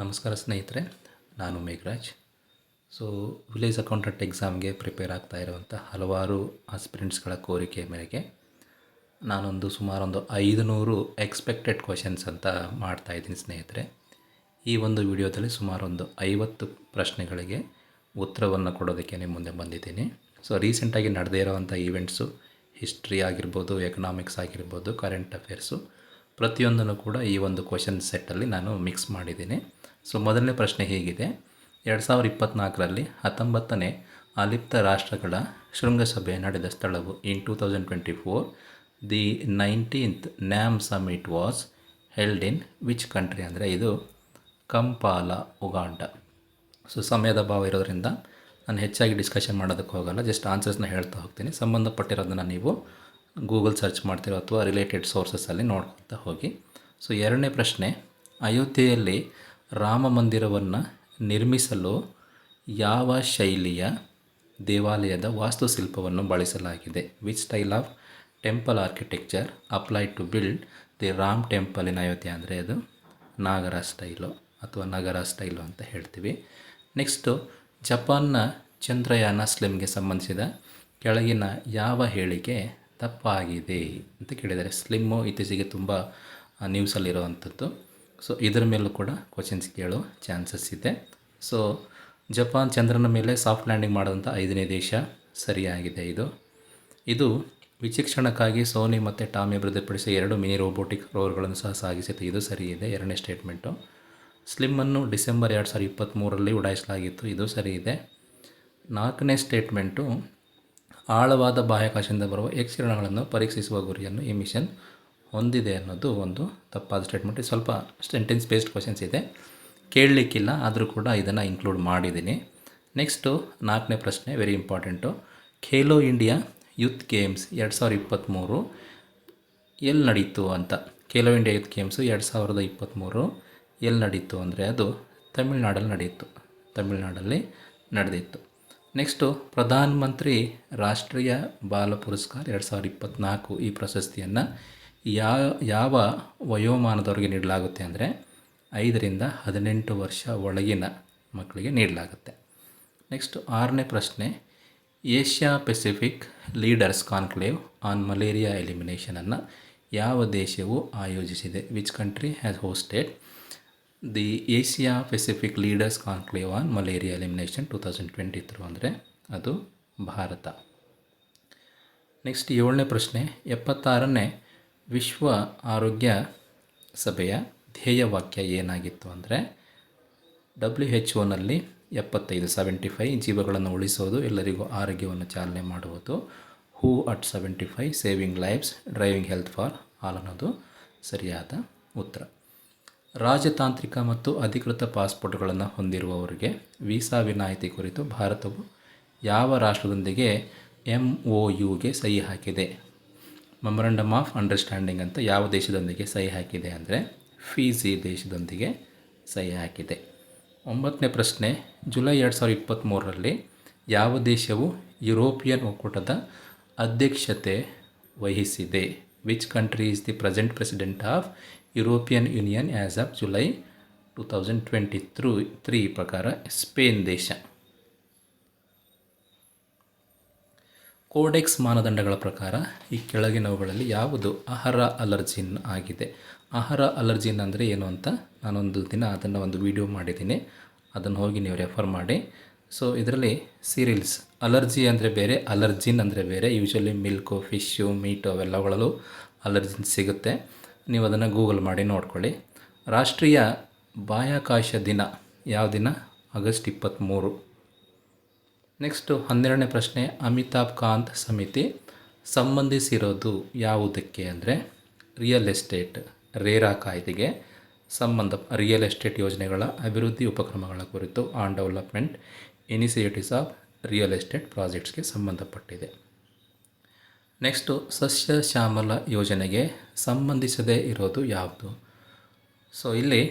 ನಮಸ್ಕಾರ ಸ್ನೇಹಿತರೆ, ನಾನು ಮೇಘರಾಜ್. ಸೊ ವಿಲೇಜ್ ಅಕೌಂಟೆಂಟ್ ಎಕ್ಸಾಮ್ಗೆ ಪ್ರಿಪೇರ್ ಆಗ್ತಾ ಇರುವಂಥ ಹಲವಾರು ಆಸ್ಪಿರೆಂಟ್ಸ್ಗಳ ಕೋರಿಕೆ ಮೇರೆಗೆ ನಾನೊಂದು ಸುಮಾರೊಂದು ಐದು ನೂರು ಎಕ್ಸ್ಪೆಕ್ಟೆಡ್ ಕ್ವಶನ್ಸ್ ಅಂತ ಮಾಡ್ತಾ ಇದ್ದೀನಿ ಸ್ನೇಹಿತರೆ. ಈ ಒಂದು ವಿಡಿಯೋದಲ್ಲಿ ಸುಮಾರೊಂದು ಐವತ್ತು ಪ್ರಶ್ನೆಗಳಿಗೆ ಉತ್ತರವನ್ನು ಕೊಡೋದಕ್ಕೆ ನಿಮ್ಮ ಮುಂದೆ ಬಂದಿದ್ದೀನಿ. ಸೊ ರೀಸೆಂಟಾಗಿ ನಡೆದೇ ಇರೋವಂಥ ಈವೆಂಟ್ಸು ಹಿಸ್ಟ್ರಿ ಆಗಿರ್ಬೋದು ಎಕನಾಮಿಕ್ಸ್ ಆಗಿರ್ಬೋದು ಕರೆಂಟ್ ಅಫೇರ್ಸು ಪ್ರತಿಯೊಂದನ್ನು ಕೂಡ ಈ ಒಂದು ಕ್ವಶನ್ ಸೆಟ್ಟಲ್ಲಿ ನಾನು ಮಿಕ್ಸ್ ಮಾಡಿದ್ದೀನಿ. ಸೊ ಮೊದಲನೇ ಪ್ರಶ್ನೆ ಹೀಗಿದೆ. ಎರಡು ಸಾವಿರದ ಇಪ್ಪತ್ತ್ನಾಲ್ಕರಲ್ಲಿ ಹತ್ತೊಂಬತ್ತನೇ ಅಲಿಪ್ತ ರಾಷ್ಟ್ರಗಳ ಶೃಂಗಸಭೆ ನಡೆದ ಸ್ಥಳವು in two thousand twenty four. The nineteenth NAM summit was held in which country ಅಂದರೆ ಇದು ಕಂಪಾಲ, ಉಗಾಂಡ. ಸೊ ಸಮಯದ ಭಾವ ಇರೋದರಿಂದ ನಾನು ಹೆಚ್ಚಾಗಿ ಡಿಸ್ಕಷನ್ ಮಾಡೋದಕ್ಕೆ ಹೋಗಲ್ಲ ಜಸ್ಟ್ ಆನ್ಸರ್ಸ್ನ ಹೇಳ್ತಾ ಹೋಗ್ತೀನಿ. ಸಂಬಂಧಪಟ್ಟಿರೋದನ್ನು ನೀವು ಗೂಗಲ್ ಸರ್ಚ್ ಮಾಡ್ತಿರೋ ಅಥವಾ ರಿಲೇಟೆಡ್ ಸೋರ್ಸಸಲ್ಲಿ ನೋಡ್ಕೊತಾ ಹೋಗಿ. ಸೊ ಎರಡನೇ ಪ್ರಶ್ನೆ, ಅಯೋಧ್ಯೆಯಲ್ಲಿ ರಾಮ ಮಂದಿರವನ್ನು ನಿರ್ಮಿಸಲು ಯಾವ ಶೈಲಿಯ ದೇವಾಲಯದ ವಾಸ್ತುಶಿಲ್ಪವನ್ನು ಬಳಸಲಾಗಿದೆ? Which style of temple architecture applied to build the Ram temple in Ayodhya ಅಂದರೆ ಅದು ನಾಗರ ಸ್ಟೈಲು ಅಥವಾ ನಗರ ಸ್ಟೈಲು ಅಂತ ಹೇಳ್ತೀವಿ. ನೆಕ್ಸ್ಟು ಜಪಾನ್ನ ಚಂದ್ರಯಾನ ಸ್ಲಿಮ್ಗೆ ಸಂಬಂಧಿಸಿದ ಕೆಳಗಿನ ಯಾವ ಹೇಳಿಕೆ ತಪ್ಪಾಗಿದೆ ಅಂತ ಕೇಳಿದ್ದಾರೆ ಸ್ಲಿಮ್ಮು ಇತ್ತೀಚೆಗೆ ತುಂಬ ನ್ಯೂಸಲ್ಲಿರುವಂಥದ್ದು ಸೊ ಇದರ ಮೇಲೂ ಕೂಡ ಕ್ವಶನ್ಸ್ ಕೇಳೋ ಚಾನ್ಸಸ್ ಇದೆ. ಸೊ ಜಪಾನ್ ಚಂದ್ರನ ಮೇಲೆ ಸಾಫ್ಟ್ ಲ್ಯಾಂಡಿಂಗ್ ಮಾಡಿದಂಥ ಐದನೇ ದೇಶ ಸರಿಯಾಗಿದೆ ಇದು. ಇದು ವಿಚಿಕ್ಷಣಕ್ಕಾಗಿ ಸೋನಿ ಮತ್ತು ಟಾಮಿ ಅಭಿವೃದ್ಧಿಪಡಿಸಿದ ಎರಡು ಮಿನಿ ರೋಬೋಟಿಕ್ ರೋವರ್ಗಳನ್ನು ಸಹ ಸಾಗಿಸಿತು. ಇದು ಸರಿಯಿದೆ. ಎರಡನೇ ಸ್ಟೇಟ್ಮೆಂಟು ಸ್ಲಿಮ್ಮನ್ನು ಡಿಸೆಂಬರ್ ಎರಡು ಸಾವಿರದ ಇಪ್ಪತ್ತ್ಮೂರರಲ್ಲಿ ಉಡಾಯಿಸಲಾಗಿತ್ತು. ಇದು ಸರಿಯಿದೆ. ನಾಲ್ಕನೇ ಸ್ಟೇಟ್ಮೆಂಟು ಆಳವಾದ ಬಾಹ್ಯಾಕಾಶದಿಂದ ಬರುವ ಎಕ್ಸ್ ಪರೀಕ್ಷಿಸುವ ಗುರಿಯನ್ನು ಈ ಮಿಷನ್ ಹೊಂದಿದೆ ಅನ್ನೋದು ಒಂದು ತಪ್ಪಾದ ಸ್ಟೇಟ್ಮೆಂಟ್ ಸ್ವಲ್ಪ ಸೆಂಟೆನ್ಸ್ ಬೇಸ್ಡ್ ಕ್ವಶನ್ಸ್ ಇದೆ. ಕೇಳಲಿಕ್ಕಿಲ್ಲ, ಆದರೂ ಕೂಡ ಇದನ್ನು ಇನ್ಕ್ಲೂಡ್ ಮಾಡಿದ್ದೀನಿ. ನೆಕ್ಸ್ಟು ನಾಲ್ಕನೇ ಪ್ರಶ್ನೆ very important Khelo India youth games ಎರಡು ಸಾವಿರದ ಇಪ್ಪತ್ತ್ಮೂರು ಎಲ್ಲಿ ನಡೀತು ಅಂತ. ಖೇಲೋ ಇಂಡಿಯಾ ಯೂತ್ ಗೇಮ್ಸು ಎರಡು ಸಾವಿರದ ಇಪ್ಪತ್ತ್ಮೂರು ಎಲ್ಲಿ ನಡೀತು ಅಂದರೆ ಅದು ತಮಿಳ್ನಾಡಲ್ಲಿ ನಡೆಯಿತು. ತಮಿಳ್ನಾಡಲ್ಲಿ ನಡೆದಿತ್ತು. ನೆಕ್ಸ್ಟು ಪ್ರಧಾನಮಂತ್ರಿ ರಾಷ್ಟ್ರೀಯ ಬಾಲ ಪುರಸ್ಕಾರ ಎರಡು ಸಾವಿರದ ಇಪ್ಪತ್ತ್ನಾಲ್ಕು ಈ ಪ್ರಶಸ್ತಿಯನ್ನು ಯಾವ ಯಾವ ವಯೋಮಾನದವರಿಗೆ ನೀಡಲಾಗುತ್ತೆ ಅಂದರೆ ಐದರಿಂದ ಹದಿನೆಂಟು ವರ್ಷ ಒಳಗಿನ ಮಕ್ಕಳಿಗೆ ನೀಡಲಾಗುತ್ತೆ. ನೆಕ್ಸ್ಟ್ ಆರನೇ ಪ್ರಶ್ನೆ, Asia Pacific leaders conclave on malaria ಎಲಿಮಿನೇಷನನ್ನು ಯಾವ ದೇಶವು ಆಯೋಜಿಸಿದೆ? Which country has hosted the Asia Pacific leaders conclave on malaria elimination two thousand twenty three ಅಂದರೆ ಅದು ಭಾರತ. ನೆಕ್ಸ್ಟ್ ಏಳನೇ ಪ್ರಶ್ನೆ, ಎಪ್ಪತ್ತಾರನೇ ವಿಶ್ವ ಆರೋಗ್ಯ ಸಭೆಯ ಧ್ಯೇಯವಾಕ್ಯ ಏನಾಗಿತ್ತು ಅಂದರೆ ಡಬ್ಲ್ಯೂ ಹೆಚ್ ಒನಲ್ಲಿ ಎಪ್ಪತ್ತೈದು ಸೆವೆಂಟಿ ಫೈ ಜೀವಗಳನ್ನು ಉಳಿಸೋದು, ಎಲ್ಲರಿಗೂ ಆರೋಗ್ಯವನ್ನು ಚಾಲನೆ ಮಾಡುವುದು who at seventy five saving lives driving health for all ಅನ್ನೋದು ಸರಿಯಾದ ಉತ್ತರ. ರಾಜತಾಂತ್ರಿಕ ಮತ್ತು ಅಧಿಕೃತ ಪಾಸ್ಪೋರ್ಟ್ಗಳನ್ನು ಹೊಂದಿರುವವರಿಗೆ ವೀಸಾ ವಿನಾಯಿತಿ ಕುರಿತು ಭಾರತವು ಯಾವ ರಾಷ್ಟ್ರದೊಂದಿಗೆ ಎಂ ಒ ಯುಗೆ ಸಹಿ ಹಾಕಿದೆ? ಮೆಮೊರಂಡಮ್ ಆಫ್ ಅಂಡರ್ಸ್ಟ್ಯಾಂಡಿಂಗ್ ಅಂತ ಯಾವ ದೇಶದೊಂದಿಗೆ ಸಹಿ ಹಾಕಿದೆ ಅಂದರೆ ಫೀಜಿ ದೇಶದೊಂದಿಗೆ ಸಹಿ ಹಾಕಿದೆ. ಒಂಬತ್ತನೇ ಪ್ರಶ್ನೆ, ಜುಲೈ ಎರಡು ಸಾವಿರದ ಇಪ್ಪತ್ತ್ಮೂರರಲ್ಲಿ ಯಾವ ದೇಶವು ಯುರೋಪಿಯನ್ ಒಕ್ಕೂಟದ ಅಧ್ಯಕ್ಷತೆ ವಹಿಸಿದೆ? Which country is the present president of European union as of July two thousand twenty three three ಪ್ರಕಾರ? ಸ್ಪೇನ್ ದೇಶ. ಕೋಡೆಕ್ಸ್ ಮಾನದಂಡಗಳ ಪ್ರಕಾರ ಈ ಕೆಳಗಿನವುಗಳಲ್ಲಿ ಯಾವುದು ಆಹಾರ ಅಲರ್ಜಿನ್ ಆಗಿದೆ? ಆಹಾರ ಅಲರ್ಜಿನ್ ಅಂದರೆ ಏನು ಅಂತ ನಾನೊಂದು ದಿನ ಅದನ್ನು ಒಂದು ವಿಡಿಯೋ ಮಾಡಿದ್ದೀನಿ. ಅದನ್ನು ಹೋಗಿ ನೀವು ರೆಫರ್ ಮಾಡಿ. ಸೊ ಇದರಲ್ಲಿ ಸೀರಿಯಲ್ಸ್ ಅಲರ್ಜಿ ಅಂದರೆ ಬೇರೆ ಅಲರ್ಜಿನ್ ಅಂದರೆ ಬೇರೆ ಯೂಶ್ವಲಿ ಮಿಲ್ಕು ಫಿಶ್ಶು ಮೀಟು ಅವೆಲ್ಲಗಳಲ್ಲೂ ಅಲರ್ಜಿನ್ ಸಿಗುತ್ತೆ. ನೀವು ಅದನ್ನು ಗೂಗಲ್ ಮಾಡಿ ನೋಡ್ಕೊಳ್ಳಿ. ರಾಷ್ಟ್ರೀಯ ಬಾಹ್ಯಾಕಾಶ ದಿನ ಯಾವ ದಿನ? ಆಗಸ್ಟ್ ಇಪ್ಪತ್ತ್ಮೂರು ನೆಕ್ಸ್ಟು ಹನ್ನೆರಡನೇ ಪ್ರಶ್ನೆ, ಅಮಿತಾಬ್ ಕಾಂತ್ ಸಮಿತಿ ಸಂಬಂಧಿಸಿರೋದು ಯಾವುದಕ್ಕೆ ಅಂದರೆ ರಿಯಲ್ ಎಸ್ಟೇಟ್ ರೇರಾ ಕಾಯ್ದೆಗೆ ಸಂಬಂಧ ರಿಯಲ್ ಎಸ್ಟೇಟ್ ಯೋಜನೆಗಳ ಅಭಿವೃದ್ಧಿ ಉಪಕ್ರಮಗಳ ಕುರಿತು on development initiatives of real estate ಪ್ರಾಜೆಕ್ಟ್ಸ್ಗೆ ಸಂಬಂಧಪಟ್ಟಿದೆ. ನೆಕ್ಸ್ಟು ಸಸ್ಯ ಶ್ಯಾಮಲ ಯೋಜನೆಗೆ ಸಂಬಂಧಿಸದೇ ಇರೋದು ಯಾವುದು? ಸೊ ಇಲ್ಲಿ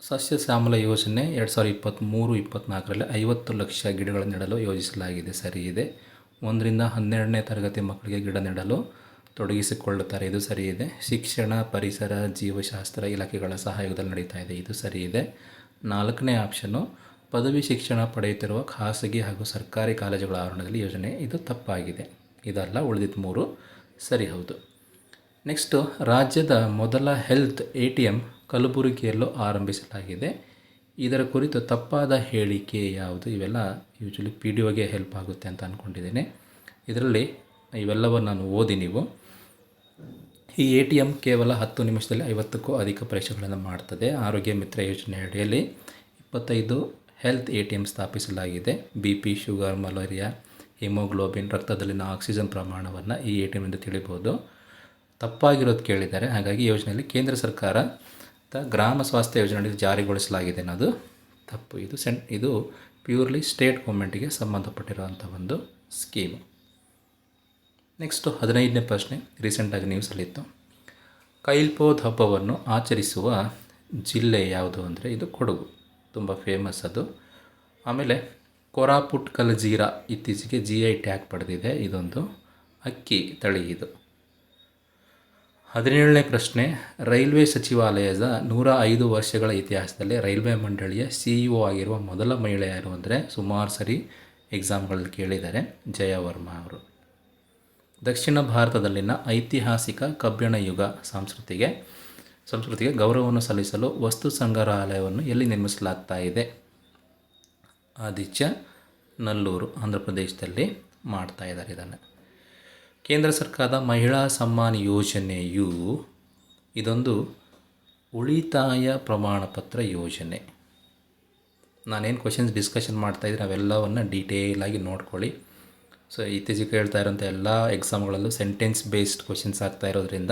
ಸಸ್ಯ ಶ್ಯಾಮಲ ಯೋಜನೆ ಎರಡು ಸಾವಿರದ ಇಪ್ಪತ್ತ್ಮೂರು ಇಪ್ಪತ್ತ್ನಾಲ್ಕರಲ್ಲಿ ಐವತ್ತು ಲಕ್ಷ ಗಿಡಗಳನ್ನು ನೆಡಲು ಯೋಜಿಸಲಾಗಿದೆ. ಸರಿ ಇದೆ. ಒಂದರಿಂದ ಹನ್ನೆರಡನೇ ತರಗತಿ ಮಕ್ಕಳಿಗೆ ಗಿಡ ನೆಡಲು ತೊಡಗಿಸಿಕೊಳ್ಳುತ್ತಾರೆ. ಇದು ಸರಿ ಇದೆ. ಶಿಕ್ಷಣ, ಪರಿಸರ, ಜೀವಶಾಸ್ತ್ರ ಇಲಾಖೆಗಳ ಸಹಯೋಗದಲ್ಲಿ ನಡೀತಾ ಇದೆ. ಇದು ಸರಿ ಇದೆ. ನಾಲ್ಕನೇ ಆಪ್ಷನ್ನು ಪದವಿ ಶಿಕ್ಷಣ ಪಡೆಯುತ್ತಿರುವ ಖಾಸಗಿ ಹಾಗೂ ಸರ್ಕಾರಿ ಕಾಲೇಜುಗಳ ಆವರಣದಲ್ಲಿ ಯೋಜನೆ. ಇದು ತಪ್ಪಾಗಿದೆ. ಇದಲ್ಲ ಉಳಿದಿದ್ದ ಮೂರು ಸರಿ ಹೌದು. ನೆಕ್ಸ್ಟು, ರಾಜ್ಯದ ಮೊದಲ ಹೆಲ್ತ್ ಎ ಟಿ ಎಂ ಕಲಬುರಗಿಯಲ್ಲೂ ಆರಂಭಿಸಲಾಗಿದೆ. ಇದರ ಕುರಿತು ತಪ್ಪಾದ ಹೇಳಿಕೆ ಯಾವುದು? ಇವೆಲ್ಲ ಯೂಶ್ವಲಿ ಪಿ ಡಿ ಒಗೆ ಹೆಲ್ಪ್ ಆಗುತ್ತೆ ಅಂತ ಅಂದ್ಕೊಂಡಿದ್ದೀನಿ ಇದರಲ್ಲಿ ಇವೆಲ್ಲವನ್ನು ನಾನು ಓದಿ ನೀವು. ಈ ಎ ಟಿ ಎಂ ಕೇವಲ ಹತ್ತು ನಿಮಿಷದಲ್ಲಿ ಐವತ್ತಕ್ಕೂ ಅಧಿಕ ಪರೀಕ್ಷೆಗಳನ್ನು ಮಾಡ್ತದೆ. ಆರೋಗ್ಯ ಮಿತ್ರ ಯೋಜನೆ ಅಡಿಯಲ್ಲಿ ಇಪ್ಪತ್ತೈದು ಹೆಲ್ತ್ ಎ ಟಿ ಎಂ ಸ್ಥಾಪಿಸಲಾಗಿದೆ. B P, sugar, malaria, haemoglobin, ರಕ್ತದಲ್ಲಿನ ಆಕ್ಸಿಜನ್ ಪ್ರಮಾಣವನ್ನು ಈ ಎ ಟಿ ಎಮ್ಮಿಂದ ತಿಳಿಬೋದು. ತಪ್ಪಾಗಿರೋದು ಕೇಳಿದ್ದಾರೆ. ಹಾಗಾಗಿ ಯೋಜನೆಯಲ್ಲಿ ಕೇಂದ್ರ ಸರ್ಕಾರ ಗ್ರಾಮ ಸ್ವಾಸ್ಥ್ಯ ಯೋಜನೆ ಜಾರಿಗೊಳಿಸಲಾಗಿದೆ ಅನ್ನೋದು ತಪ್ಪು. ಇದು ಸೆನ್ ಇದು ಪ್ಯೂರ್ಲಿ ಸ್ಟೇಟ್ ಗೌರ್ಮೆಂಟಿಗೆ ಸಂಬಂಧಪಟ್ಟಿರುವಂಥ ಒಂದು ಸ್ಕೀಮ್. ನೆಕ್ಸ್ಟು ಹದಿನೈದನೇ ಪ್ರಶ್ನೆ ರೀಸೆಂಟಾಗಿ ನ್ಯೂಸಲ್ಲಿತ್ತು ಕೈಲ್ಪೋದ್ ಹಬ್ಬವನ್ನು ಆಚರಿಸುವ ಜಿಲ್ಲೆ ಯಾವುದು ಅಂದರೆ ಇದು ಕೊಡಗು. ತುಂಬ ಫೇಮಸ್ ಅದು. ಆಮೇಲೆ ಕೊರಾಪುಟ್ ಕಲಜೀರಾ ಇತ್ತೀಚೆಗೆ ಜಿ ಐ ಟ್ಯಾಗ್ ಪಡೆದಿದೆ. ಇದೊಂದು ಅಕ್ಕಿ ತಳಿ ಇದು. ಹದಿನೇಳನೇ ಪ್ರಶ್ನೆ, ರೈಲ್ವೆ ಸಚಿವಾಲಯದ ನೂರ ಐದು ವರ್ಷಗಳ ಇತಿಹಾಸದಲ್ಲಿ ರೈಲ್ವೆ ಮಂಡಳಿಯ ಸಿ ಇ ಒ ಆಗಿರುವ ಮೊದಲ ಮಹಿಳೆ ಯಾರು ಅಂದರೆ ಸುಮಾರು ಸರಿ ಎಕ್ಸಾಮ್ಗಳಲ್ಲಿ ಕೇಳಿದ್ದಾರೆ ಜಯವರ್ಮ ಅವರು. ದಕ್ಷಿಣ ಭಾರತದಲ್ಲಿನ ಐತಿಹಾಸಿಕ ಕಬ್ಬಿಣ ಯುಗ ಸಂಸ್ಕೃತಿಗೆ ಸಂಸ್ಕೃತಿಗೆ ಗೌರವವನ್ನು ಸಲ್ಲಿಸಲು ವಸ್ತು ಸಂಗ್ರಹಾಲಯವನ್ನು ಎಲ್ಲಿ ನಿರ್ಮಿಸಲಾಗ್ತಾ ಇದೆ? ಆದಿತ್ಯ, ನಲ್ಲೂರು, ಆಂಧ್ರ ಪ್ರದೇಶದಲ್ಲಿ ಮಾಡ್ತಾ ಇದ್ದಾರೆ ಇದನ್ನು. ಕೇಂದ್ರ ಸರ್ಕಾರದ ಮಹಿಳಾ ಸಮ್ಮಾನ್ ಯೋಜನೆಯು ಇದೊಂದು ಉಳಿತಾಯ ಪ್ರಮಾಣಪತ್ರ ಯೋಜನೆ. ನಾನೇನು ಕ್ವಶನ್ಸ್ ಡಿಸ್ಕಷನ್ ಮಾಡ್ತಾಯಿದ್ದೀನಿ ಅವೆಲ್ಲವನ್ನು ಡೀಟೇಲಾಗಿ ನೋಡ್ಕೊಳ್ಳಿ. ಸೊ ಇತ್ತೀಚೆಗೆ ಕೇಳ್ತಾ ಇರೋಂಥ ಎಲ್ಲ ಎಕ್ಸಾಮ್ಗಳಲ್ಲೂ ಸೆಂಟೆನ್ಸ್ ಬೇಸ್ಡ್ ಕ್ವಶನ್ಸ್ ಆಗ್ತಾ ಇರೋದ್ರಿಂದ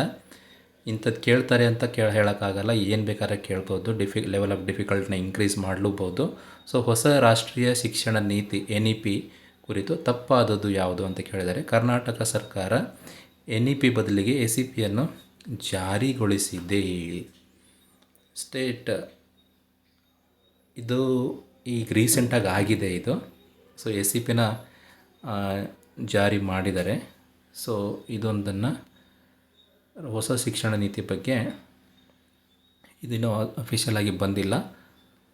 ಇಂಥದ್ದು ಕೇಳ್ತಾರೆ ಅಂತ ಕೇಳಿ, ಹೇಳೋಕ್ಕಾಗಲ್ಲ. ಏನು ಬೇಕಾದ್ರೆ ಕೇಳ್ಬೋದು. ಡಿಫಿ ಲೆವೆಲ್ ಆಫ್ ಡಿಫಿಕಲ್ಟ್ನ ಇನ್ಕ್ರೀಸ್ ಮಾಡಲೂಬೋದು. ಸೊ ಹೊಸ ರಾಷ್ಟ್ರೀಯ ಶಿಕ್ಷಣ ನೀತಿ ಎನ್ ಇ ಪಿ ಕುರಿತು ತಪ್ಪಾದದ್ದು ಯಾವುದು ಅಂತ ಕೇಳಿದರೆ ಕರ್ನಾಟಕ ಸರ್ಕಾರ ಎನ್ ಇ ಪಿ ಬದಲಿಗೆ ಎ ಸಿ ಪಿಯನ್ನು ಜಾರಿಗೊಳಿಸಿದೆ ಸ್ಟೇಟ್ ಇದು ಈಗ ರೀಸೆಂಟಾಗಿ ಆಗಿದೆ ಇದು. ಸೊ ಎ ಸಿ ಪಿನ ಜಾರಿ ಮಾಡಿದ್ದಾರೆ ಸೊ ಇದೊಂದನ್ನು ಹೊಸ ಶಿಕ್ಷಣ ನೀತಿ ಬಗ್ಗೆ ಇದಿನ್ನೂ ಅಫಿಷಿಯಲ್ ಆಗಿ ಬಂದಿಲ್ಲ.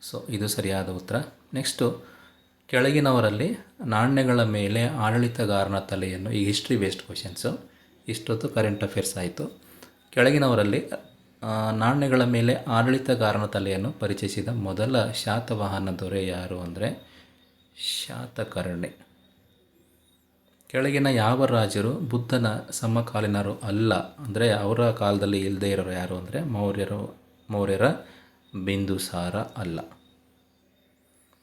ಸೊ ಇದು ಸರಿಯಾದ ಉತ್ತರ. ನೆಕ್ಸ್ಟು ಕೆಳಗಿನವರಲ್ಲಿ ನಾಣ್ಯಗಳ ಮೇಲೆ ಆಡಳಿತಗಾರನ ತಲೆಯನ್ನು, ಈ ಹಿಸ್ಟ್ರಿ ಬೇಸ್ಡ್ ಕ್ವಶನ್ಸು ಇಷ್ಟೊತ್ತು ಕರೆಂಟ್ ಅಫೇರ್ಸ್ ಆಯಿತು. ಕೆಳಗಿನವರಲ್ಲಿ ನಾಣ್ಯಗಳ ಮೇಲೆ ಆಡಳಿತಗಾರನ ತಲೆಯನ್ನು ಪರಿಚಯಿಸಿದ ಮೊದಲ ಶಾತವಾಹನ ದೊರೆ ಯಾರು ಅಂದರೆ, ಶಾತಕರ್ಣಿ. ಕೆಳಗಿನ ಯಾವ ರಾಜರು ಬುದ್ಧನ ಸಮಕಾಲೀನರು ಅಲ್ಲ ಅಂದರೆ, ಅವರ ಕಾಲದಲ್ಲಿ ಇಲ್ಲದೇ ಇರೋರು ಯಾರು ಅಂದರೆ, ಮೌರ್ಯರು, ಮೌರ್ಯರ ಬಿಂದುಸಾರ ಅಲ್ಲ.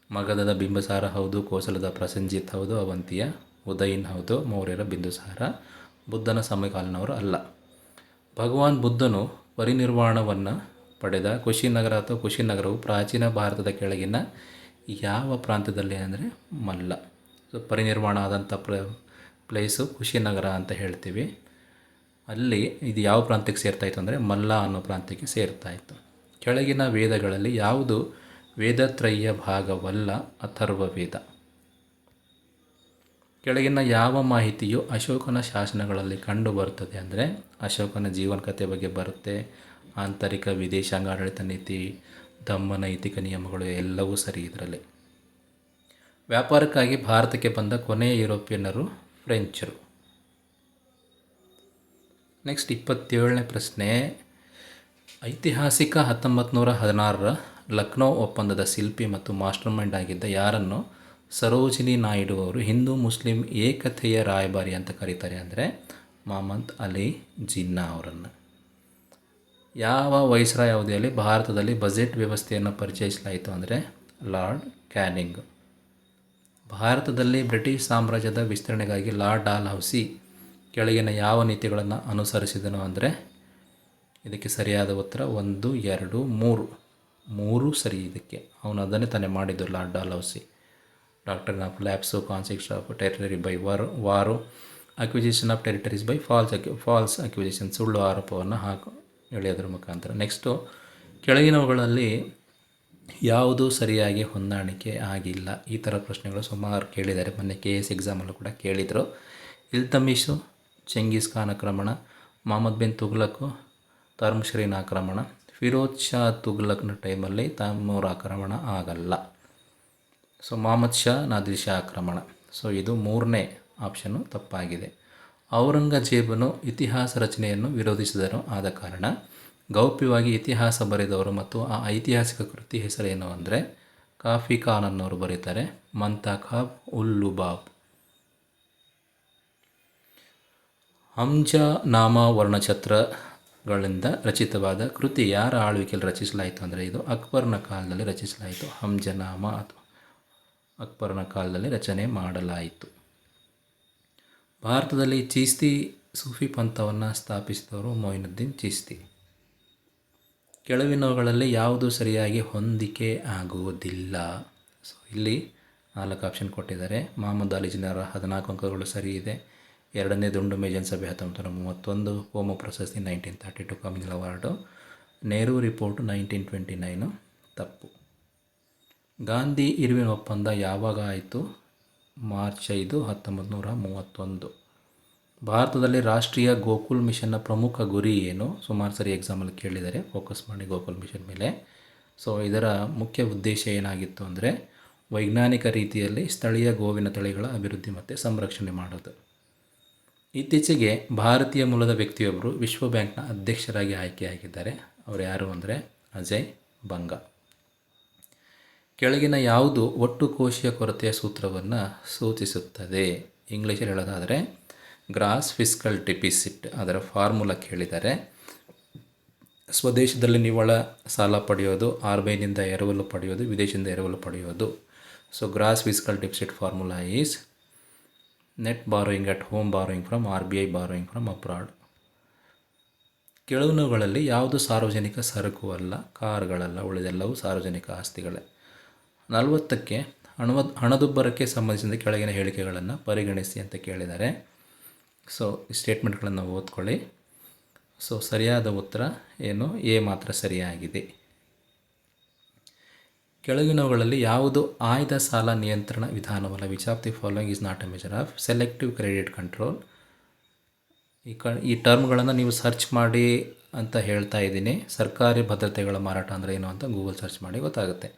ಮಗಧದ ಬಿಂಬಸಾರ ಹೌದು, ಕೋಸಲದ ಪ್ರಸಂಜಿತ್ ಹೌದು, ಅವಂತಿಯ ಉದಯನ್ ಹೌದು, ಮೌರ್ಯರ ಬಿಂದುಸಾರ, ಬುದ್ಧನ ಸಮಕಾಲೀನವರು ಅಲ್ಲ. ಭಗವಾನ್ ಬುದ್ಧನು ಪರಿನಿರ್ವಾಣವನ್ನು ಪಡೆದ ಕುಶಿನಗರ ಅಥವಾ ಕುಶಿನಗರವು ಪ್ರಾಚೀನ ಭಾರತದ ಕೆಳಗಿನ ಯಾವ ಪ್ರಾಂತ್ಯದಲ್ಲಿ ಅಂದರೆ ಮಲ್ಲ. ಸೊ ಪರಿನಿರ್ವಾಣ ಆದಂಥ ಪ್ರ ಪ್ಲೇಸು ಕುಶಿನಗರ ಅಂತ ಹೇಳ್ತೀವಿ. ಅಲ್ಲಿ ಇದು ಯಾವ ಪ್ರಾಂತ್ಯಕ್ಕೆ ಸೇರ್ತಾಯಿತ್ತು ಅಂದರೆ ಮಲ್ಲ ಅನ್ನೋ ಪ್ರಾಂತ್ಯಕ್ಕೆ ಸೇರ್ತಾಯಿತ್ತು ಕೆಳಗಿನ ವೇದಗಳಲ್ಲಿ ಯಾವುದು ವೇದತ್ರಯ್ಯ ಭಾಗವಲ್ಲ ಅಥರ್ವ ವೇದ ಕೆಳಗಿನ ಯಾವ ಮಾಹಿತಿಯು ಅಶೋಕನ ಶಾಸನಗಳಲ್ಲಿ ಕಂಡು ಬರುತ್ತದೆ ಅಂದರೆ ಅಶೋಕನ ಜೀವನ ಕಥೆ ಬಗ್ಗೆ ಬರುತ್ತೆ, ಆಂತರಿಕ ವಿದೇಶಾಂಗ ಆಡಳಿತ ನೀತಿ ಧಮ್ಮ ನೈತಿಕ ನಿಯಮಗಳು ಎಲ್ಲವೂ ಸರಿ ಇದರಲ್ಲಿ. ವ್ಯಾಪಾರಕ್ಕಾಗಿ ಭಾರತಕ್ಕೆ ಬಂದ ಕೊನೆಯ ಯುರೋಪಿಯನ್ನರು ಫ್ರೆಂಚರು. ನೆಕ್ಸ್ಟ್ ಇಪ್ಪತ್ತೇಳನೇ ಪ್ರಶ್ನೆ, ಐತಿಹಾಸಿಕ ಹತ್ತೊಂಬತ್ತು ನೂರ ಹದಿನಾರರ ಲಕ್ನೋ ಒಪ್ಪಂದದ ಶಿಲ್ಪಿ ಮತ್ತು ಮಾಸ್ಟರ್ ಮೈಂಡ್ ಆಗಿದ್ದ ಯಾರನ್ನು ಸರೋಜಿನಿ ನಾಯ್ಡು ಅವರು ಹಿಂದೂ ಮುಸ್ಲಿಂ ಏಕತೆಯ ರಾಯಭಾರಿ ಅಂತ ಕರೀತಾರೆ ಅಂದರೆ ಮಹಮ್ಮದ್ ಅಲಿ ಜಿನ್ನಾ ಅವರನ್ನು. ಯಾವ ವೈಸ್ರಾಯ್ ಅವಧಿಯಲ್ಲಿ ಭಾರತದಲ್ಲಿ ಬಜೆಟ್ ವ್ಯವಸ್ಥೆಯನ್ನು ಪರಿಚಯಿಸಲಾಯಿತು ಅಂದರೆ ಲಾರ್ಡ್ ಕ್ಯಾನಿಂಗ್. ಭಾರತದಲ್ಲಿ ಬ್ರಿಟಿಷ್ ಸಾಮ್ರಾಜ್ಯದ ವಿಸ್ತರಣೆಗಾಗಿ ಲಾರ್ಡ್ ಡಾಲ್ ಹೌಸಿ ಕೆಳಗಿನ ಯಾವ ನೀತಿಗಳನ್ನು ಅನುಸರಿಸಿದನು ಅಂದರೆ ಇದಕ್ಕೆ ಸರಿಯಾದ ಉತ್ತರ ಒಂದು, ಎರಡು, ಮೂರು. ಮೂರು ಸರಿ ಇದಕ್ಕೆ. ಅವನು ಅದನ್ನೇ ತಾನೇ ಮಾಡಿದ್ದು, lord Dalhousie. Doctrine of lapse conquest of territory by war war acquisition of territories by false ಅಕ್ಯು false acquisition ಸುಳ್ಳು ಆರೋಪವನ್ನು ಹಾಕು ಎಳೆಯೋದ್ರ ಮುಖಾಂತರ. ನೆಕ್ಸ್ಟು ಕೆಳಗಿನವುಗಳಲ್ಲಿ ಯಾವುದು ಸರಿಯಾಗಿ ಹೊಂದಾಣಿಕೆ ಆಗಿಲ್ಲ. ಈ ಥರ ಪ್ರಶ್ನೆಗಳು ಸುಮಾರು ಕೇಳಿದ್ದಾರೆ. ಮೊನ್ನೆ ಕೆ ಎಸ್ ಎಕ್ಸಾಮಲ್ಲೂ ಕೂಡ ಕೇಳಿದರು. ಇಲ್ತಮೀಶು ಚೆಂಗೀಸ್ ಖಾನ್ ಆಕ್ರಮಣ ಮೊಹಮ್ಮದ್ ಬಿನ್ ತುಗ್ಲಕ್ಕು ತರ್ಮಶ್ರೀನ ಆಕ್ರಮಣ ಫಿರೋಜ್ ಶಾ ತುಗ್ಲಕ್ನ ಟೈಮಲ್ಲಿ ತಮ್ಮವ್ರ ಆಕ್ರಮಣ ಆಗಲ್ಲ. So, Mohammed Shah Nadir Shah ಆಕ್ರಮಣ. ಸೊ, ಇದು ಮೂರನೇ ಆಪ್ಷನ್ನು ತಪ್ಪಾಗಿದೆ. ಔರಂಗಜೇಬನು ಇತಿಹಾಸ ರಚನೆಯನ್ನು ವಿರೋಧಿಸಿದರು. ಆದ ಕಾರಣ ಗೌಪ್ಯವಾಗಿ ಇತಿಹಾಸ ಬರೆದವರು ಮತ್ತು ಆ ಐತಿಹಾಸಿಕ ಕೃತಿ ಹೆಸರೇನು ಅಂದರೆ ಕಾಫಿ ಖಾನ್ ಅನ್ನೋರು ಬರೀತಾರೆ. ಮಂತಾಖಾಬ್ ಉಲ್ಲುಬಾಬ್. ಹಂಜ ನಾಮ ವರ್ಣಛತ್ರಗಳಿಂದ ರಚಿತವಾದ ಕೃತಿ ಯಾರ ಆಳ್ವಿಕೆಯಲ್ಲಿ ರಚಿಸಲಾಯಿತು ಅಂದರೆ ಇದು ಅಕ್ಬರ್ನ ಕಾಲದಲ್ಲಿ ರಚಿಸಲಾಯಿತು. ಹಂಜನಾಮ ಅಥವಾ ಅಕ್ಬರ್ನ ಕಾಲದಲ್ಲಿ ರಚನೆ ಮಾಡಲಾಯಿತು. ಭಾರತದಲ್ಲಿ ಚಿಸ್ತಿ ಸೂಫಿ ಪಂಥವನ್ನು ಸ್ಥಾಪಿಸಿದವರು ಮೊಯಿನುದ್ದೀನ್ ಚಿಸ್ತಿ. ಕೆಳವಿನವುಗಳಲ್ಲಿ ಯಾವುದು ಸರಿಯಾಗಿ ಹೊಂದಿಕೆ ಆಗುವುದಿಲ್ಲ. ಸೊ ಇಲ್ಲಿ ನಾಲ್ಕು ಆಪ್ಷನ್ ಕೊಟ್ಟಿದ್ದಾರೆ. ಮಹಮ್ಮದ್ ಅಲಿ ಹದಿನಾಲ್ಕು ಅಂಕಗಳು ಸರಿ ಇದೆ. ಎರಡನೇ ದುಂಡು ಮೇಜನ್ ಸಭೆ ಹತ್ತೊಂಬತ್ತು ನೂರ ಮೂವತ್ತೊಂದು, ಹೋಮ ಪ್ರಶಸ್ತಿ nineteen thirty two communal award. Nehru report nineteen twenty nine, ತಪ್ಪು. ಗಾಂಧಿ ಇರುವಿನ ಒಪ್ಪಂದ ಯಾವಾಗ ಆಯಿತು? ಮಾರ್ಚ್ ಐದು, ಹತ್ತೊಂಬತ್ತು ನೂರ ಮೂವತ್ತೊಂದು. ಭಾರತದಲ್ಲಿ ರಾಷ್ಟ್ರೀಯ ಗೋಕುಲ್ ಮಿಷನ್ನ ಪ್ರಮುಖ ಗುರಿ ಏನು? ಸುಮಾರು ಸರಿ ಎಕ್ಸಾಮಲ್ಲಿ ಕೇಳಿದರೆ ಫೋಕಸ್ ಮಾಡಿ ಗೋಕುಲ್ ಮಿಷನ್ ಮೇಲೆ. ಸೊ ಇದರ ಮುಖ್ಯ ಉದ್ದೇಶ ಏನಾಗಿತ್ತು ಅಂದರೆ, ವೈಜ್ಞಾನಿಕ ರೀತಿಯಲ್ಲಿ ಸ್ಥಳೀಯ ಗೋವಿನ ತಳಿಗಳ ಅಭಿವೃದ್ಧಿ ಮತ್ತು ಸಂರಕ್ಷಣೆ ಮಾಡೋದು. ಇತ್ತೀಚೆಗೆ ಭಾರತೀಯ ಮೂಲದ ವ್ಯಕ್ತಿಯೊಬ್ಬರು ವಿಶ್ವ ಬ್ಯಾಂಕ್ನ ಅಧ್ಯಕ್ಷರಾಗಿ ಆಯ್ಕೆಯಾಗಿದ್ದಾರೆ. ಅವರು ಯಾರು ಅಂದರೆ ಅಜಯ್ ಬಂಗ. ಕೆಳಗಿನ ಯಾವುದು ಒಟ್ಟು ಕೋಶೀಯ ಕೊರತೆಯ ಸೂತ್ರವನ್ನು ಸೂಚಿಸುತ್ತದೆ? ಇಂಗ್ಲೀಷಲ್ಲಿ ಹೇಳೋದಾದರೆ, ಗ್ರಾಸ್ ಫಿಸ್ಕಲ್ ಡೆಪಿಸಿಟ್ ಅದರ ಫಾರ್ಮುಲಾ ಕೇಳಿದ್ದಾರೆ ಸ್ವದೇಶದಲ್ಲಿ ನಿವ್ವಳ ಸಾಲ ಪಡೆಯೋದು ಆರ್ ಬಿ ಐನಿಂದ ಎರವಲು ಪಡೆಯೋದು, ವಿದೇಶದಿಂದ ಎರವಲು ಪಡೆಯೋದು. So gross fiscal deficit formula is net borrowing at home borrowing from R B I borrowing from abroad. ಕೆಳಗಿನವುಗಳಲ್ಲಿ ಯಾವುದು ಸಾರ್ವಜನಿಕ ಸರಕು ಅಲ್ಲ, ಕಾರ್ಗಳಲ್ಲ, ಉಳಿದೆಲ್ಲವೂ ಸಾರ್ವಜನಿಕ ಆಸ್ತಿಗಳೇ. ನಲವತ್ತಕ್ಕೆ ಹಣ ಹಣದುಬ್ಬರಕ್ಕೆ ಸಂಬಂಧಿಸಿದ ಕೆಳಗಿನ ಹೇಳಿಕೆಗಳನ್ನು ಪರಿಗಣಿಸಿ ಅಂತ ಕೇಳಿದ್ದಾರೆ ಸೊ ಸ್ಟೇಟ್ಮೆಂಟ್ಗಳನ್ನು ಓದ್ಕೊಳ್ಳಿ. ಸೊ, ಸರಿಯಾದ ಉತ್ತರ ಏನು? ಎ ಮಾತ್ರ ಸರಿಯಾಗಿದೆ. ಕೆಳಗಿನವುಗಳಲ್ಲಿ ಯಾವುದು ಆಯ್ದ ಸಾಲ ನಿಯಂತ್ರಣ ವಿಧಾನವಲ್ಲ? Which of the following is not a measure of selective credit control ಈ ಕ, ಈ ಟರ್ಮ್ಗಳನ್ನು ನೀವು ಸರ್ಚ್ ಮಾಡಿ ಅಂತ ಹೇಳ್ತಾ ಇದ್ದೀನಿ. ಸರ್ಕಾರಿ ಭದ್ರತೆಗಳ ಮಾರಾಟ ಅಂದರೆ ಏನು ಅಂತ ಗೂಗಲ್ ಸರ್ಚ್ ಮಾಡಿ ಗೊತ್ತಾಗುತ್ತೆ.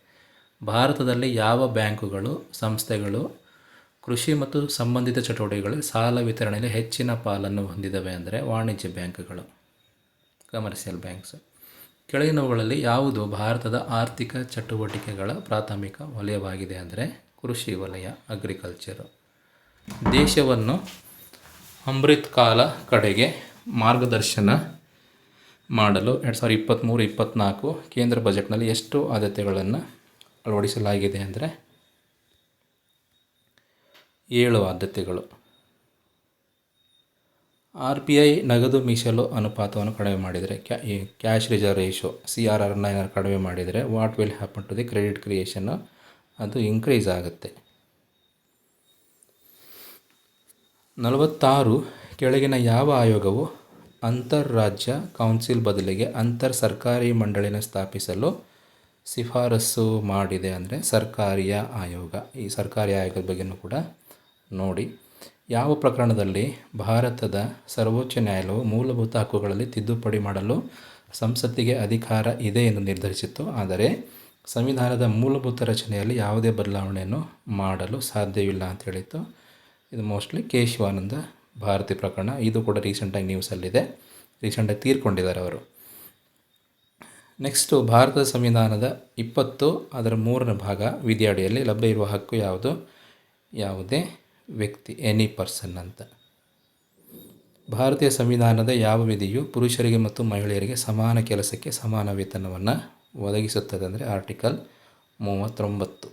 ಭಾರತದಲ್ಲಿ ಯಾವ ಬ್ಯಾಂಕುಗಳು, ಸಂಸ್ಥೆಗಳು, ಕೃಷಿ ಮತ್ತು ಸಂಬಂಧಿತ ಚಟುವಟಿಕೆಗಳು ಸಾಲ ವಿತರಣೆಯಲ್ಲಿ ಹೆಚ್ಚಿನ ಪಾಲನ್ನು ಹೊಂದಿದವೆ ಅಂದರೆ ವಾಣಿಜ್ಯ ಬ್ಯಾಂಕುಗಳು. ಕಮರ್ಷಿಯಲ್ ಬ್ಯಾಂಕ್ಸ್ ಕೆಳಗಿನವುಗಳಲ್ಲಿ ಯಾವುದು ಭಾರತದ ಆರ್ಥಿಕ ಚಟುವಟಿಕೆಗಳ ಪ್ರಾಥಮಿಕ ವಲಯವಾಗಿದೆ ಅಂದರೆ ಕೃಷಿ ವಲಯ ಅಗ್ರಿಕಲ್ಚರ್ ದೇಶವನ್ನು ಅಮೃತ್ ಕಾಲ ಕಡೆಗೆ ಮಾರ್ಗದರ್ಶನ ಮಾಡಲು ಎರಡು ಸಾವಿರದ ಇಪ್ಪತ್ತ್ಮೂರು ಇಪ್ಪತ್ತ್ನಾಲ್ಕು ಕೇಂದ್ರ ಬಜೆಟ್ನಲ್ಲಿ ಎಷ್ಟು ಆದ್ಯತೆಗಳನ್ನು ಅಳವಡಿಸಲಾಗಿದೆ ಅಂದರೆ ಏಳು ಆದ್ಯತೆಗಳು. ಆರ್ ಪಿ ಐ ನಗದು ಮೀಸಲು ಅನುಪಾತವನ್ನು ಕಡಿಮೆ ಮಾಡಿದರೆ ಕ್ಯಾ cash reserve ratio C R ಆರ್ನ ಏನಾದ್ರು ಕಡಿಮೆ ಮಾಡಿದರೆ what will happen to the credit creation ಅದು ಇನ್ಕ್ರೀಸ್ ಆಗುತ್ತೆ. ನಲವತ್ತಾರು, ಕೆಳಗಿನ ಯಾವ ಆಯೋಗವು ಅಂತರ್ರಾಜ್ಯ ಕೌನ್ಸಿಲ್ ಬದಲಿಗೆ ಅಂತರ್ ಸರ್ಕಾರಿ ಮಂಡಳಿನ ಸ್ಥಾಪಿಸಲು ಶಿಫಾರಸು ಮಾಡಿದೆ ಅಂದರೆ ಸರ್ಕಾರಿಯ ಆಯೋಗ. ಈ ಸರ್ಕಾರಿ ಆಯೋಗದ ಬಗ್ಗೆಯೂ ಕೂಡ ನೋಡಿ. ಯಾವ ಪ್ರಕರಣದಲ್ಲಿ ಭಾರತದ ಸರ್ವೋಚ್ಚ ನ್ಯಾಯಾಲಯವು ಮೂಲಭೂತ ಹಕ್ಕುಗಳಲ್ಲಿ ತಿದ್ದುಪಡಿ ಮಾಡಲು ಸಂಸತ್ತಿಗೆ ಅಧಿಕಾರ ಇದೆ ಎಂದು ನಿರ್ಧರಿಸಿತ್ತು, ಆದರೆ ಸಂವಿಧಾನದ ಮೂಲಭೂತ ರಚನೆಯಲ್ಲಿ ಯಾವುದೇ ಬದಲಾವಣೆಯನ್ನು ಮಾಡಲು ಸಾಧ್ಯವಿಲ್ಲ ಅಂತ ಹೇಳಿತ್ತು. ಇದು ಮೋಸ್ಟ್ಲಿ ಕೇಶವಾನಂದ ಭಾರತಿ ಪ್ರಕರಣ. ಇದು ಕೂಡ ರೀಸೆಂಟಾಗಿ ನ್ಯೂಸಲ್ಲಿದೆ. ರೀಸೆಂಟಾಗಿ ತೀರ್ಕೊಂಡಿದ್ದಾರೆ ಅವರು. ನೆಕ್ಸ್ಟು, ಭಾರತದ ಸಂವಿಧಾನದ ಇಪ್ಪತ್ತು ಅದರ ಮೂರನೇ ಭಾಗ ವಿಧಿಯಡಿಯಲ್ಲಿ ಲಭ್ಯ ಇರುವ ಹಕ್ಕು ಯಾವುದು? ಯಾವುದೇ ವ್ಯಕ್ತಿ ಎನಿ ಪರ್ಸನ್ ಅಂತ. ಭಾರತೀಯ ಸಂವಿಧಾನದ ಯಾವ ವಿಧಿಯು ಪುರುಷರಿಗೆ ಮತ್ತು ಮಹಿಳೆಯರಿಗೆ ಸಮಾನ ಕೆಲಸಕ್ಕೆ ಸಮಾನ ವೇತನವನ್ನು ಒದಗಿಸುತ್ತದೆ ಅಂದರೆ ಆರ್ಟಿಕಲ್ ಮೂವತ್ತೊಂಬತ್ತು.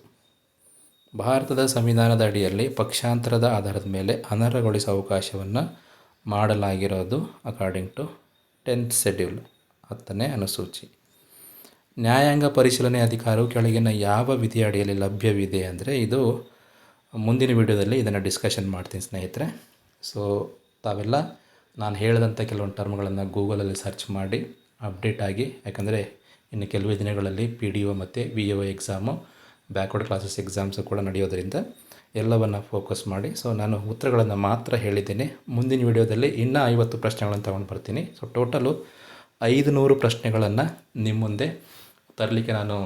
ಭಾರತದ ಸಂವಿಧಾನದ ಅಡಿಯಲ್ಲಿ ಪಕ್ಷಾಂತರದ ಆಧಾರದ ಮೇಲೆ ಅನರ್ಹಗೊಳಿಸುವ ಅವಕಾಶವನ್ನು ಮಾಡಲಾಗಿರೋದು ಅಕಾರ್ಡಿಂಗ್ ಟು ಟೆಂತ್ ಶೆಡ್ಯೂಲ್ ಹತ್ತನೇ ಅನುಸೂಚಿ. ನ್ಯಾಯಾಂಗ ಪರಿಶೀಲನೆ ಅಧಿಕಾರವು ಕೆಳಗಿನ ಯಾವ ವಿಧಿಯ ಅಡಿಯಲ್ಲಿ ಲಭ್ಯವಿದೆ ಅಂದರೆ ಇದು ಮುಂದಿನ ವಿಡಿಯೋದಲ್ಲಿ ಇದನ್ನು ಡಿಸ್ಕಷನ್ ಮಾಡ್ತೀನಿ ಸ್ನೇಹಿತರೆ. ಸೊ ತಾವೆಲ್ಲ ನಾನು ಹೇಳಿದಂಥ ಕೆಲವೊಂದು ಟರ್ಮ್ಗಳನ್ನು ಗೂಗಲಲ್ಲಿ ಸರ್ಚ್ ಮಾಡಿ ಅಪ್ಡೇಟ್ ಆಗಿ, ಯಾಕಂದರೆ ಇನ್ನು ಕೆಲವೇ ದಿನಗಳಲ್ಲಿ ಪಿ ಡಿ ಒ ಮತ್ತು V O exam backward classes exams ಕೂಡ ನಡೆಯೋದರಿಂದ ಎಲ್ಲವನ್ನು ಫೋಕಸ್ ಮಾಡಿ. ಸೊ ನಾನು ಉತ್ತರಗಳನ್ನು ಮಾತ್ರ ಹೇಳಿದ್ದೀನಿ. ಮುಂದಿನ ವಿಡಿಯೋದಲ್ಲಿ ಇನ್ನೂ ಐವತ್ತು ಪ್ರಶ್ನೆಗಳನ್ನು ತೊಗೊಂಡು ಬರ್ತೀನಿ. ಸೊ ಟೋಟಲು ಐದು ನೂರು ಪ್ರಶ್ನೆಗಳನ್ನು ನಿಮ್ಮ ಮುಂದೆ ತರಲಿಕ್ಕೆ ನಾನು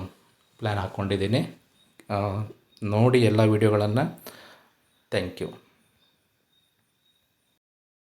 ಪ್ಲ್ಯಾನ್ ಹಾಕ್ಕೊಂಡಿದ್ದೀನಿ ನೋಡಿ ಎಲ್ಲ ವಿಡಿಯೋಗಳನ್ನು. Thank you